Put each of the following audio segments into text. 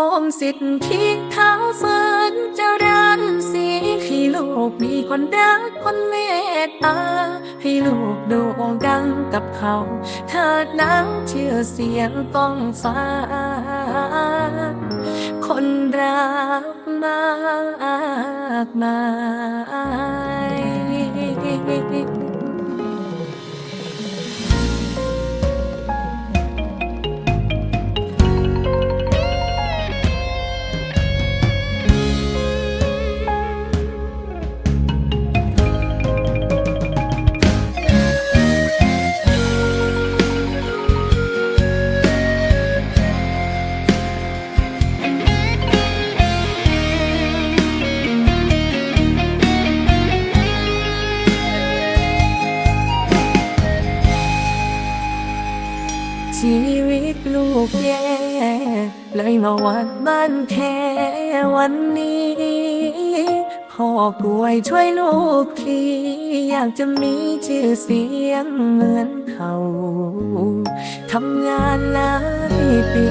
อมสิทธิ์ที่เท้าฝันเจะรันสีให้ลูกมีคนรักคนเมตตาให้ลูกโด่งดังกับเขาเถิดนังชื่อเสียงก้องฟ้า คนรักมากมาย ชีวิตลูกแย่เลยมาวัดบ้านแค่วันนี้พ่อกล้วยช่วยลูกทีอยากจะมีชื่อเสียงเหมือนเขาทำงานหลายปี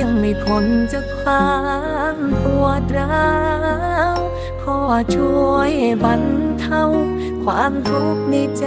ยังไม่พ้นจากความปวดร้าวพ่อช่วยบรรเทาความทุกข์ในใจ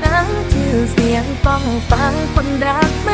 เกิดตั้งชื่อเสียงต้องฟังคนรักไม่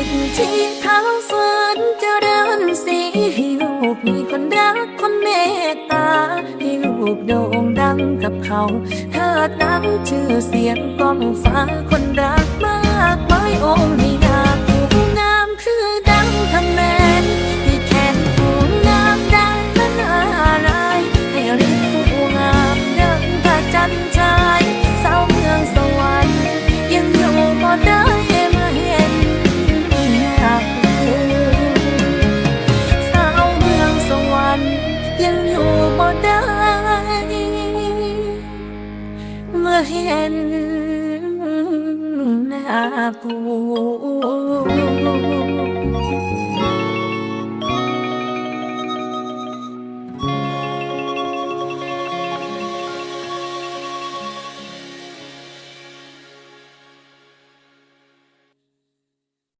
สิทธิ์ที่เขาสวนจะเรินสีให้ลูกมีคนรักคนเมตตาให้ลูกโด่งดังกับเขาเถิดนังชื่อเสียงก้องฟ้าคนรักมากมายองค์ให้นาผู้งามคือดังทำ เห็นหน้ากู